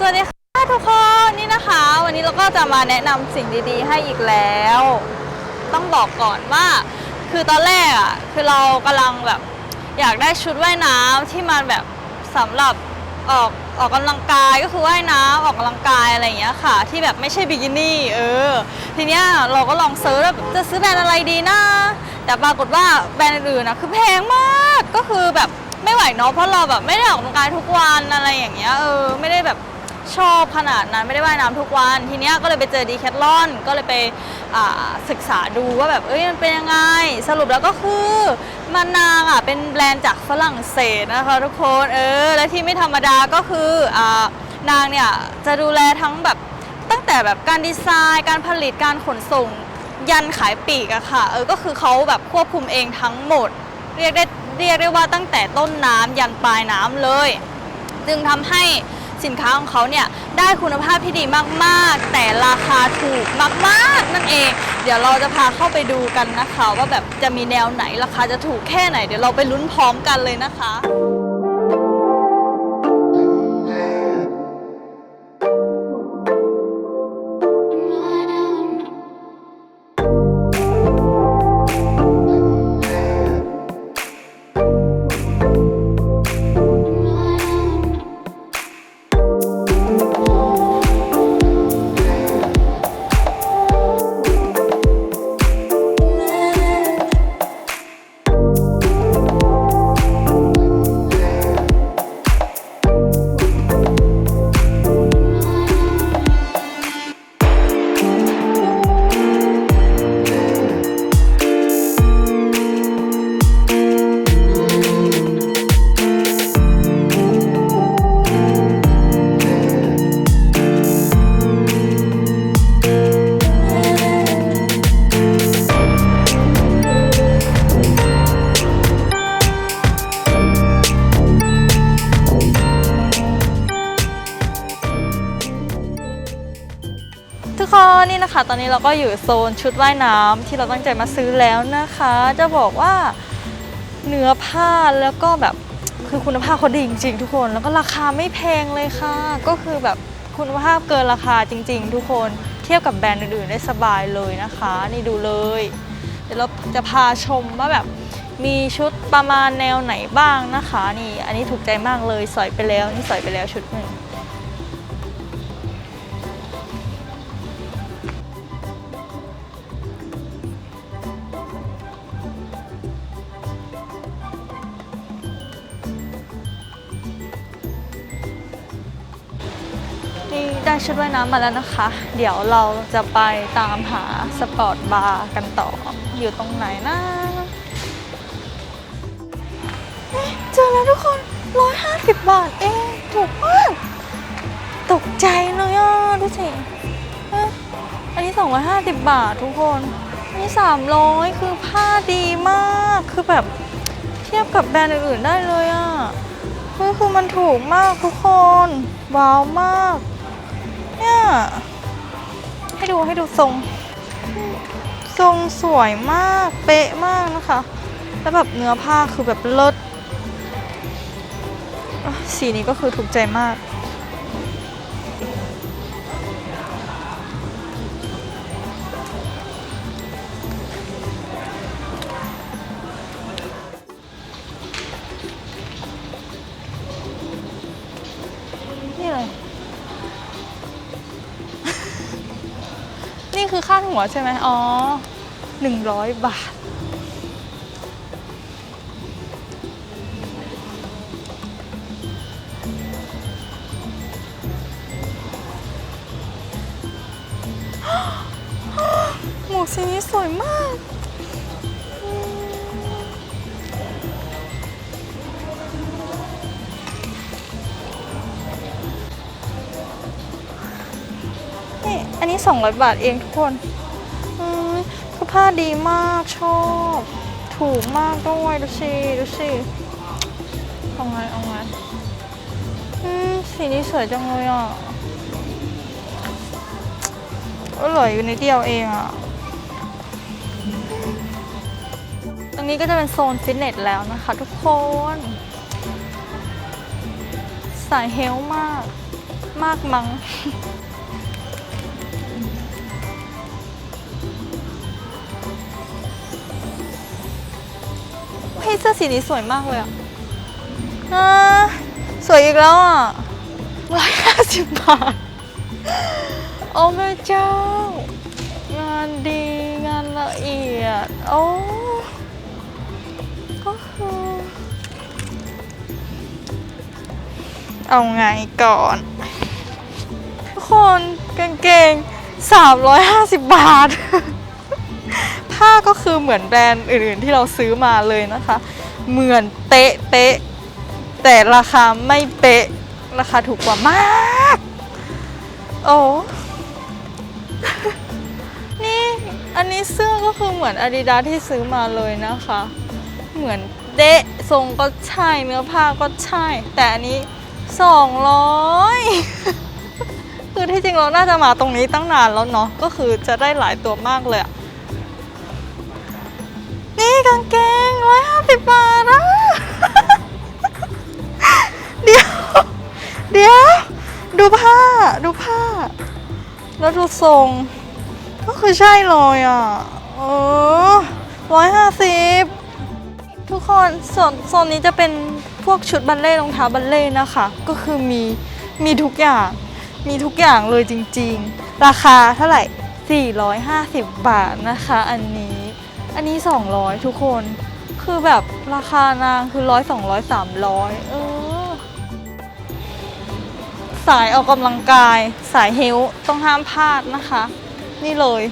สวัสดีค่ะทุกคนนี่นะคะ วันนี้เราก็จะมาแนะนำสิ่งดีๆ ให้อีกแล้ว ต้องบอกก่อนว่า คือตอนแรกอะคือเรากำลังแบบอยากได้ชุดว่ายน้ำที่มันแบบสำหรับออกออกกำลังกายก็คือว่ายน้ำออกกำลังกายอะไรอย่างเงี้ยค่ะ ที่แบบไม่ใช่บิกินี่เออทีเนี้ยเราก็ลองเซิร์ชว่าจะซื้อแบรนด์อะไรดีนะ แต่ปรากฏว่าแบรนด์อื่นนะคือแพงมากก็คือแบบไม่ไหวเนาะเพราะเราแบบไม่ได้ออกกำลังกายทุกวันอะไรอย่างเงี้ยเออไม่ได้แบบ ชอบขนาดนั้นไม่ได้ว่ายน้ำทุกวัน ทีเนี้ยก็เลยไปเจอดีแคทลอนก็เลยไปอ่าศึกษาดูว่าแบบเอ้ยมันเป็นยังไง สรุปแล้วก็คือมันนางอะเป็นแบรนด์จากฝรั่งเศสนะคะทุกคนเออและที่ไม่ธรรมดาก็คืออ่านางเนี่ยจะดูแลทั้งแบบตั้งแต่แบบการดีไซน์ การผลิตการขนส่งยันขายปีกอะค่ะเออก็คือเขาแบบควบคุมเองทั้งหมด เรียกได้เรียกได้ว่าตั้งแต่ต้นน้ำยันปลายน้ำเลย จึงทำให้ สินค้าของเขาเนี่ยได้คุณภาพที่ดีมากๆ แต่ราคาถูกมากๆนั่นเอง เดี๋ยวเราจะพาเข้าไปดูกันนะคะ ว่าแบบจะมีแนวไหนราคาจะถูกแค่ไหน เดี๋ยวเราไปลุ้นพร้อมกันเลยนะคะ ทุกคนนี่นะคะ ตอนนี้เราก็อยู่โซนชุดว่ายน้ำที่เราตั้งใจมาซื้อแล้วนะคะ จะบอกว่าเนื้อผ้าแล้วก็แบบคือคุณภาพเขาดีจริงๆ ทุกคนแล้วก็ราคาไม่แพงเลยค่ะ ก็คือแบบคุณภาพเกินราคาจริง ๆ ทุกคนเทียบกับแบรนด์อื่นๆได้สบายเลยนะคะ นี่ดูเลย เดี๋ยวเราจะพาชมว่าแบบมีชุดประมาณแนวไหนบ้างนะคะ นี่อันนี้ถูกใจมากเลยสอยไปแล้วนี่สอยไปแล้วชุดหนึ่ง ชุดว่ายน้ำมาแล้วนะคะ เดี๋ยวเราจะไปตามหาสปอร์ตบาร์กันต่อ อยู่ตรงไหนนะเอ๊ะเจอแล้วทุกคน 150 บาทเองถูกมากตกใจเลยอะดูสิอันนี้ 250 บาททุกคนอันนี้ 300 คือผ้าดีมากคือแบบเทียบกับแบรนด์อื่นๆได้เลยอะคือมันถูกมากทุกคน ว้าวมาก ให้ดูให้ดูทรง ทรงสวยมากเป๊ะมากนะคะ แล้วแบบเนื้อผ้าคือแบบเลิศสีนี้ก็คือถูกใจมาก คือค่าหัวใช่ไหมอ๋อหนึ่งร้อยบาท หมวกสีนี้สวยมาก อันนี้ 200 บาทเองทุกคนอืมคือผ้าดีมากชอบ ถูกมากด้วยดูสิดูสิเอาไงเอาไงอืมสีนี้สวยจังเลยอะอร่อยอยู่ในเดียวเองอะ ตรงนี้ก็จะเป็นโซนฟิตเนสแล้วนะคะทุกคนสายเฮลมาก มากมั้ง ฮ้เสื้อสีนี้สวยมากเลยอะอ่าสวยอีกแล้วอะร้อยห้าสิบบาท โอ้แม่เจ้า งานดีงานละเอียด โอ้ก็คือเอาไงก่อน ทุกคนกางเกง 350 บาท ผ้าก็คือเหมือนแบรนด์อื่นๆที่เราซื้อมาเลยนะคะ เหมือนเป๊ะเป๊ะแต่ราคาไม่เป๊ะราคาถูกกว่ามาก โอ้นี่อันนี้เสื้อก็คือเหมือน Adidas ที่ซื้อมาเลยนะคะ เหมือนเดะทรงก็ใช่เนื้อผ้าก็ใช่ แต่อันนี้200คือที่จริงเราน่าจะมาตรงนี้ตั้งนานแล้วเนาะก็คือจะได้หลายตัวมากเลยอะ นี่กางเกงร้อยห้าสิบบาทอะเดี๋ยว เดี๋ยว ดูผ้า ดูผ้า แล้วดูทรง ก็คือใช่เลยอะเออร้อยห้าสิบทุกคนส่วนโซนนี้จะเป็นพวกชุดบัลเล่ต์รองเท้าบัลเล่ต์นะคะ ก็คือมี มีทุกอย่าง มีทุกอย่างเลยจริง ๆ ราคาเท่าไหร่ 450 บาทนะคะ อันนี้ อันนี้ 200 ทุกคน คือแบบราคานางคือ100 200 300เออ สายออกกำลังกาย สายเฮลท์ต้องห้ามพลาดนะคะ นี่เลย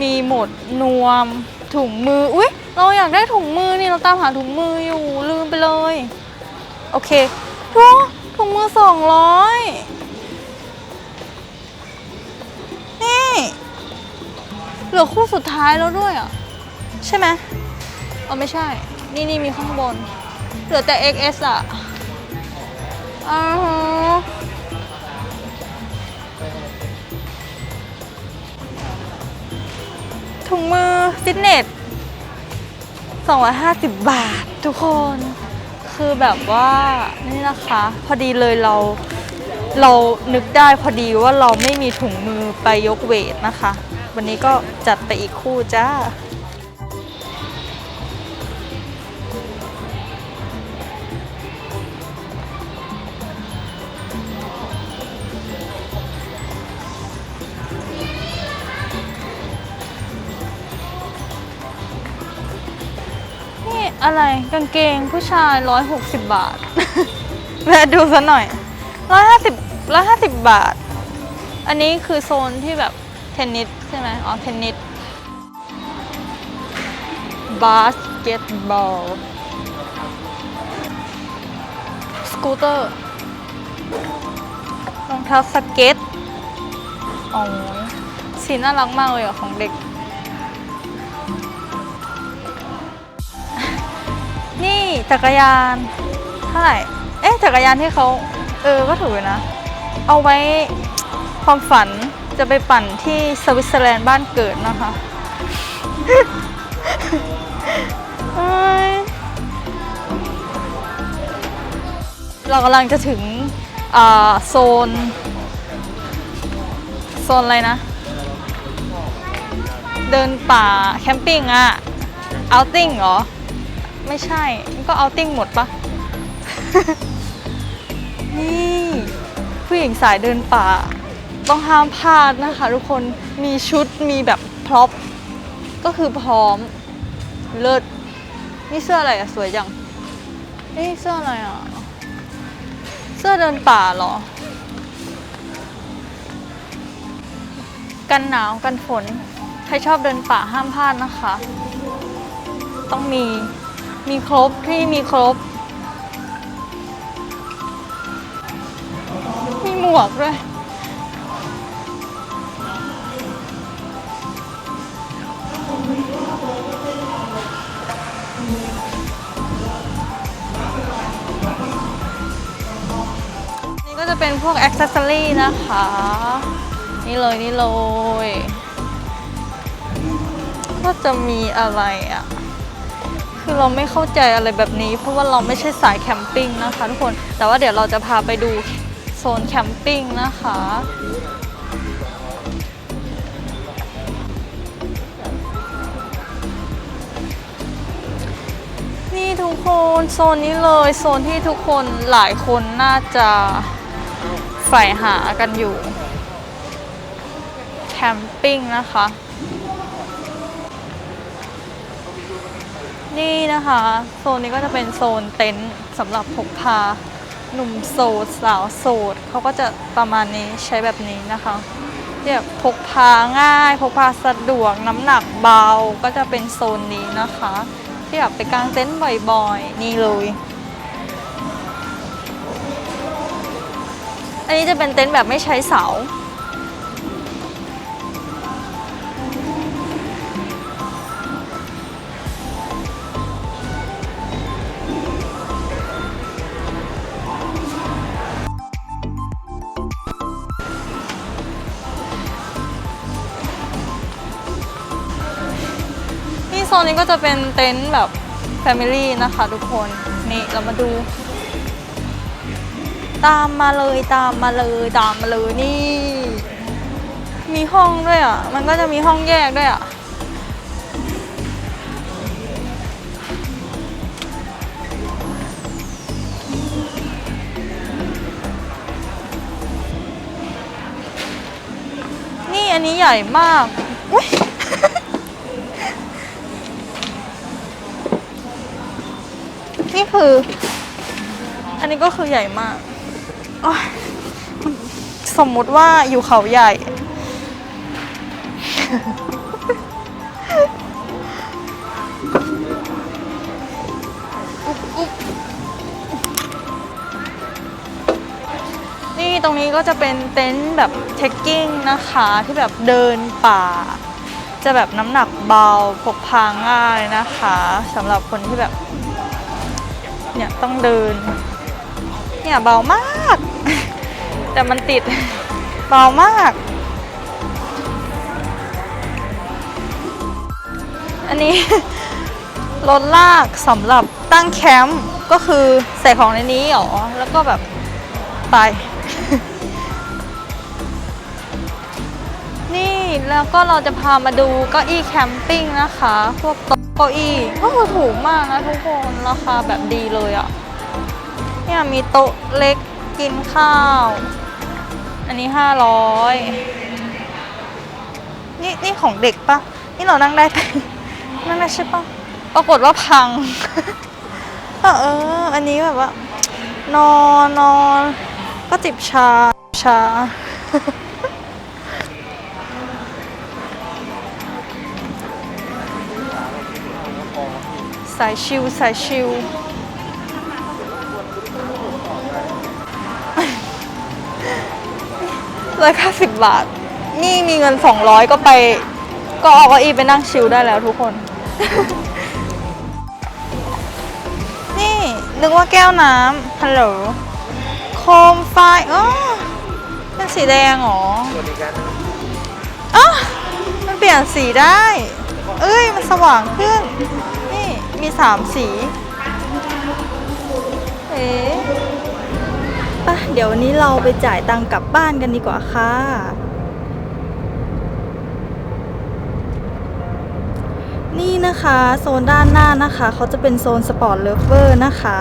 มีหมดนวม ถุงมือ อุ๊ย เราอยากได้ถุงมือนี่เราตามหาถุงมืออยู่ ลืมไปเลย โอเคทุกถุงมือสองร้อยนี่ เหลือคู่สุดท้ายแล้วด้วยอะ ใช่ไหมเออไม่ใช่ นี่นี่มีข้างบน เหลือแต่ XS อะอ่าฮถุงมือ ฟิตเนส 250 บาททุกคน คือแบบว่านี่นะคะ พอดีเลยเราเรานึกได้พอดีว่าเราไม่มีถุงมือไปยกเวทนะคะ วันนี้ก็จัดไปอีกคู่จ้า อะไรกางเกงผู้ชาย 160 บาท แวะดูซะหน่อย 150 150 บาท อันนี้คือโซนที่แบบเทนนิสใช่ไหมอ๋อเทนนิสบาสเกตบอลสกูตเตอร์รองเท้าสเก็ตอ๋อสีน่ารักมากเลยอะของเด็ก นี่จักรยานเท่าไหร่ เอ๊ะจักรยานที่เขาเออก็ถูกอยู่นะ เอาไว้ความฝันจะไปปั่นที่สวิตเซอร์แลนด์บ้านเกิดนะคะเรากำลังจะถึงโซน โซนอะไรนะ เดินป่าแคมปิ้งอะเอาติ้งเหรอ ไม่ใช่ มันก็เอาติ้งหมดปะ นี่ ผู้หญิงสายเดินป่า ต้องห้ามพลาดนะคะทุกคน มีชุด มีแบบพร็อพ ก็คือพร้อม เลิศ นี่เสื้ออะไรอะสวยจัง นี่เสื้ออะไรอะเสื้อเดินป่าเหรอ กันหนาวกันฝน ใครชอบเดินป่าห้ามพลาดนะคะ ต้องมี มีครบที่มีครบ มีหมวกด้วย นี่ก็จะเป็นพวกอ็อกเซอรี่นะคะ นี่เลยนี่เลย ก็จะมีอะไรอะ คือเราไม่เข้าใจอะไรแบบนี้ เพราะว่าเราไม่ใช่สายแคมปิ้งนะคะทุกคนแต่ว่าเดี๋ยวเราจะพาไปดูโซนแคมปิ้งนะคะนี่ทุกคนโซนนี้เลยโซนที่ทุกคนหลายคนน่าจะใฝ่หากันอยู่ แคมปิ้งนะคะ นี่นะคะ โซนนี้ก็จะเป็นโซนเต็นท์สำหรับพกพาหนุ่มโสดสาวโสดเขาก็จะประมาณนี้ใช้แบบนี้นะคะที่แบบพกพาง่าย พกพาสะดวกน้ำหนักเบาก็จะเป็นโซนนี้นะคะที่แบบไปกางเต็นท์บ่อยๆ นี่เลยอันนี้จะเป็นเต็นท์แบบไม่ใช้เสา นนนี้ก็จะเป็นเต็นท์แบบ Family นะคะทุกคน นี่เรามาดู ตามมาเลยตามมาเลยตามมาเลยนี่ มีห้องด้วยอะ มันก็จะมีห้องแยกด้วยอะ นี่อันนี้ใหญ่มาก อุ๊ย นี่คือ อันนี้ก็คือใหญ่มาก สมมุติว่าอยู่เขาใหญ่ นี่ตรงนี้ก็จะเป็นเต็นท์แบบเทคกิ้งนะคะที่แบบเดินป่า จะแบบน้ำหนักเบาพกพาง่ายนะคะสำหรับคนที่แบบ เนี่ยต้องเดิน เนี่ยเบามาก แต่มันติดเบามาก อันนี้รถลากสำหรับตั้งแคมป์ก็คือใส่ของในนี้หรอ แล้วก็แบบไป นี่แล้วก็เราจะพามาดูเก้าอี้แคมปิ้งนะคะ พวกโต๊ะเก้าอี้ก็คือถูกมากนะทุกคนราคาแบบดีเลยอะ่ะเนี่ยมีโต๊ะเล็กกินข้าว อันนี้ห้าร้อยนี่นี่ของเด็กปะนี่เรานั่งได้ปะนั่งได้ใช่ปะปรากฏว่าพังเออเอออันนี้แบบว่า นอนนอนก็จิบชาชา สายชิวสายชิวร้อยเก้าสิบบาท นี่มีเงินสองร้อยก็ไป ก็เอาเก้าอี้ไปนั่งชิลได้แล้วทุกคน นี่ นึกว่าแก้วน้ำฮัลโหลโคมไฟอ๋อเป็นสีแดงเหรออ๋อมันเปลี่ยนสีได้ เอ้ย มันสว่างขึ้น มีสามสี เอ๊ะปะเดี๋ยววันนี้เราไปจ่ายตังค์กลับบ้านกันดีกว่าค่ะ นี่นะคะโซนด้านหน้านะคะเขาจะเป็นโซนสปอร์ตเลฟเวอร์นะคะ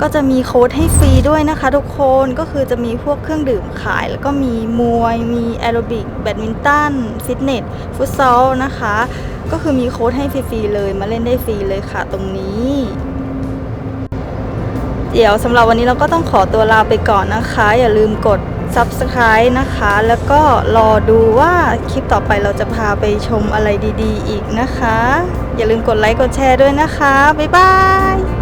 ก็จะมีโค้ดให้ฟรีด้วยนะคะ ทุกคนก็คือจะมีพวกเครื่องดื่มขาย แล้วก็มีมวย มีแอโรบิกแบดมินตันฟิตเนสฟุตซอลนะคะ ก็คือมีโค้ดให้ฟรีๆเลยมาเล่นได้ฟรีเลยค่ะตรงนี้ เดี๋ยวสำหรับวันนี้เราก็ต้องขอตัวลาไปก่อนนะคะ อย่าลืมกด Subscribe นะคะ แล้วก็รอดูว่าคลิปต่อไปเราจะพาไปชมอะไรดีๆ อีกนะคะ อย่าลืมกดไลค์กดแชร์ด้วยนะคะ บ๊ายบาย